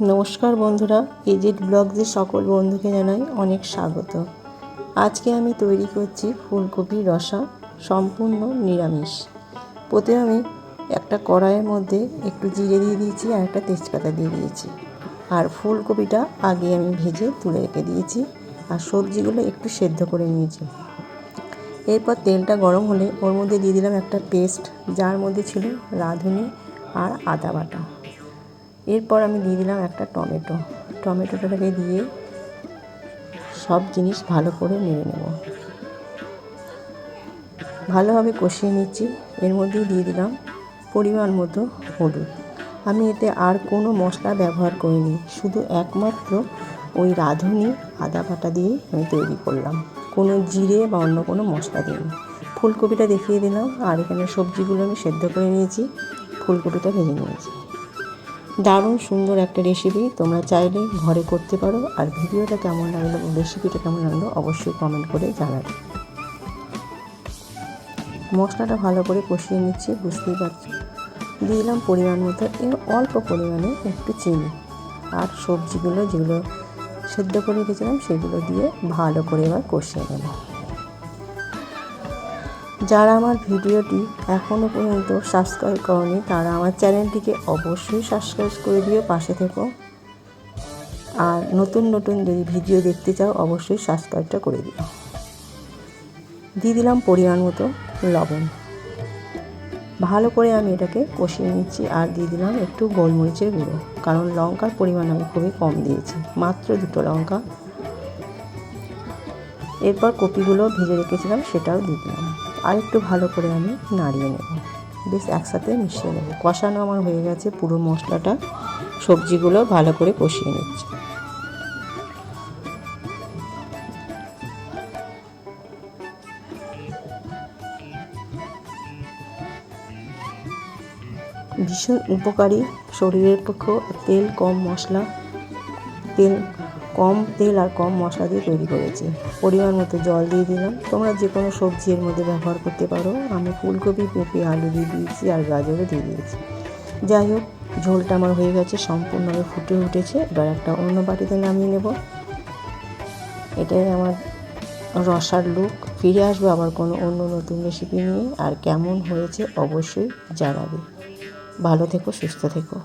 নমস্কার বন্ধুরা এজেড ব্লগসের সকল বন্ধুকে জানাই অনেক স্বাগত। আজকে আমি তৈরি করছি ফুলকপির রসা, সম্পূর্ণ নিরামিষ। প্রথমে আমি একটা কড়াইয়ের মধ্যে একটু জিরে দিয়ে দিয়েছি আর একটা তেজপাতা দিয়ে দিয়েছি। আর ফুলকপিটা আগে আমি ভেজে তুলে রেখে দিয়েছি আর সবজিগুলো একটু সেদ্ধ করে নিয়েছি। এরপর তেলটা গরম হলে ওর মধ্যে দিয়ে দিলাম একটা পেস্ট, যার মধ্যে ছিল রাঁধুনি আর আদা বাটা। এরপর আমি দিয়ে দিলাম একটা টমেটো। টমেটোটাকে দিয়ে সব জিনিস ভালো করে নেড়ে নেব। ভালোভাবে কষিয়ে নিচ্ছি। এর মধ্যে দিয়ে দিলাম পরিমাণ মতো হলুদ। আমি এতে আর কোনো মশলা ব্যবহার করিনি, শুধু একমাত্র ওই রাঁধুনি আদা বাটা দিয়েই আমি তৈরি করলাম। কোনো জিরে বা অন্য কোনো মশলা দিইনি। ফুলকপিটা দেখিয়ে দিলাম, আর এখানে সবজিগুলো আমি সেদ্ধ করে নিয়েছি, ফুলকপিটা ভেজে নিয়েছি। দারুণ সুন্দর একটা রেসিপি তোমরা চাইলে ঘরে করতে পারো। আর ভিডিওটা কেমন লাগল রেসিপিটা কেমন লাগল অবশ্যই কমেন্ট করে জানাবে। মশলাটা ভালো করে কষিয়ে নিচ্ছি, বুঝতেই পারছি। দিয়ে দিলাম পরিমাণ মতো এর অল্প পরিমাণে একটু চিনি আর সবজিগুলো যেগুলো সেদ্ধ করে রেখেছিলাম, সেগুলো দিয়ে ভালো করে এবার কষিয়ে নেব। যারা আমার ভিডিওটি এখনও পর্যন্ত সাবস্ক্রাইব করনি, তারা আমার চ্যানেলটিকে অবশ্যই সাবস্ক্রাইব করে দিও, পাশে থেকো। আর নতুন নতুন যদি ভিডিও দেখতে চাও, অবশ্যই সাবস্ক্রাইবটা করে দিও। দিয়ে দিলাম পরিমাণ মতো লবণ। ভালো করে আমি এটাকে কষিয়ে নিচ্ছি আর দিয়ে দিলাম একটু গোলমরিচের গুঁড়ো, কারণ লঙ্কার পরিমাণ আমি খুবই কম দিয়েছি, মাত্র দুটো লঙ্কা। এরপর কপিগুলো ভেজে রেখেছিলাম, সেটাও দিয়ে দিলাম। আর একটু ভালো করে আমি নাড়িয়ে নেব। বেশ একসাথে মিশিয়ে নেব। কষানো আমার হয়ে গেছে পুরো মশলাটা। সবজিগুলো ভালো করে কষিয়ে নিচ্ছে। ভীষণ উপকারী। শরীরের পক্ষেও তেল, কম মশলা, তেল কম তেল আর কম মশলা দিয়ে তৈরি করেছি। পরিমাণ মতো জল দিয়ে দিলাম। তোমরা যে কোনো সবজি এর মধ্যে ব্যবহার করতে পারো। আমি ফুলকপি, পেঁপে, আলু দিয়ে দিয়েছি আর গাজরও দিয়ে দিয়েছি। যাই হোক, ঝোলটা আমার হয়ে গেছে, সম্পূর্ণভাবে ফুটে উঠেছে। এবার একটা অন্য বাটিতে নামিয়ে নেব। এটাই আমার রসার লুক। ফিরে আসব আবার কোনো অন্য নতুন রেসিপি নিয়ে। আর কেমন হয়েছে অবশ্যই জানাবে। ভালো থেকো, সুস্থ থেকো।